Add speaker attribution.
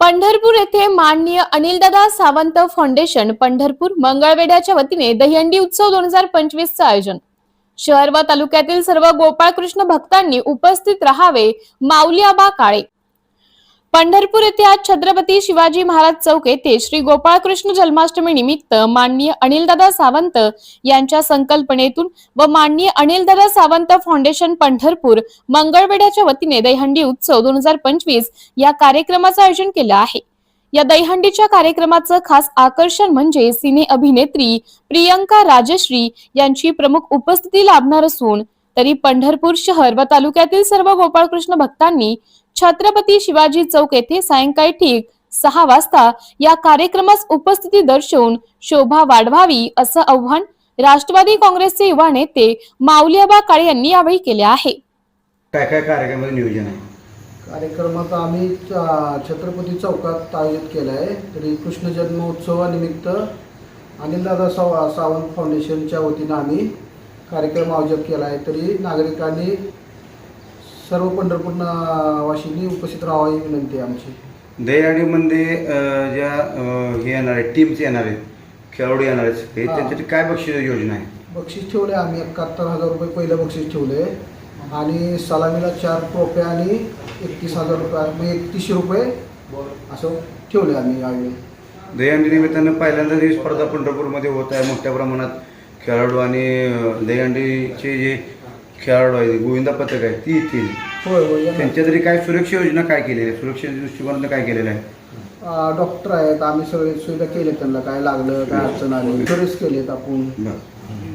Speaker 1: पंढरपूर येथे माननीय अनिलदादा सावंत फाउंडेशन पंढरपूर मंगळवेढ्याच्या वतीने दहीहंडी उत्सव दोन हजार पंचवीसचं आयोजन. शहर व तालुक्यातील सर्व गोपाळकृष्ण भक्तांनी उपस्थित राहावे माऊली आबा काळे. पंढरपूर येथे आज छत्रपती शिवाजी महाराज चौक येथे श्री गोपाळकृष्ण जन्माष्टमी निमित्त माननीय अनिलदादा सावंत यांच्या संकल्पनेतून व माननीय अनिलदादा सावंत फाउंडेशन पंढरपूर मंगळवेढ्याच्या वतीने दहीहंडी उत्सव दोन हजार पंचवीस या कार्यक्रमाचं आयोजन केलं आहे. या दहीहंडीच्या कार्यक्रमाचं खास आकर्षण म्हणजे सिने अभिनेत्री प्रियंका राजश्री यांची प्रमुख उपस्थिती लाभणार असून तरी पंढरपूर शहर व तालुक्यातील सर्व गोपाळकृष्ण भक्तांनी छत्रपती शिवाजी चौक येथे सायंकाळी ठीक सहा वाजता या कार्यक्रमास उपस्थिती दर्शवून शोभा वाढवावी असं आव्हान राष्ट्रवादी काँग्रेसचे युवा नेते माऊलीआबा काळे यांनी यावेळी केले आहे.
Speaker 2: काय काय कार्यक्रमाचं नियोजन आहे?
Speaker 3: कार्यक्रमात आम्ही छत्रपती चौकात आयोजित केला आहे. तरी कृष्ण जन्मोत्सवानिमित्त अनिलदादा साव सावंत फाउंडेशनच्या वतीनं आम्ही कार्यक्रम आयोजित केला आहे तरी नागरिकांनी सर्व पंढरपूर ना- वासींनी उपस्थित राहावी ही विनंती आहे आमची.
Speaker 2: दहीहंडीमध्ये ज्या अं, हे येणार आहेत टीम्स येणार आहेत खेळाडू येणार आहेत सगळे,
Speaker 3: हा.
Speaker 2: त्यांच्यासाठी काय बक्षीस योजना आहे?
Speaker 3: बक्षीस ठेवले आम्ही एकाहत्तर हजार रुपये पहिलं बक्षीस ठेवले आणि सलामीला चार ट्रॉफ्या आणि एकतीस हजार रुपये म्हणजे एकतीसशे रुपये असं ठेवले आम्ही यावेळी.
Speaker 2: दहीहंडी निमित्तानं पहिल्यांदा ही स्पर्धा पंढरपूरमध्ये होत आहे मोठ्या प्रमाणात. खेळाडू आणि दहीहंडीचे जे खेळाडू आहेत गोविंदा पथक आहे ती येतील.
Speaker 3: होय होय येणार.
Speaker 2: त्यांच्या तरी काय सुरक्षा योजना काय केलेली आहे सुरक्षेच्या दृष्टिकोनातून काय केलेलं आहे?
Speaker 3: डॉक्टर आहेत आम्ही सगळे सुविधा केले त्यांना काय लागलं काय अडचण आली इन्शुरन्स केलेत आपण.
Speaker 2: बरं.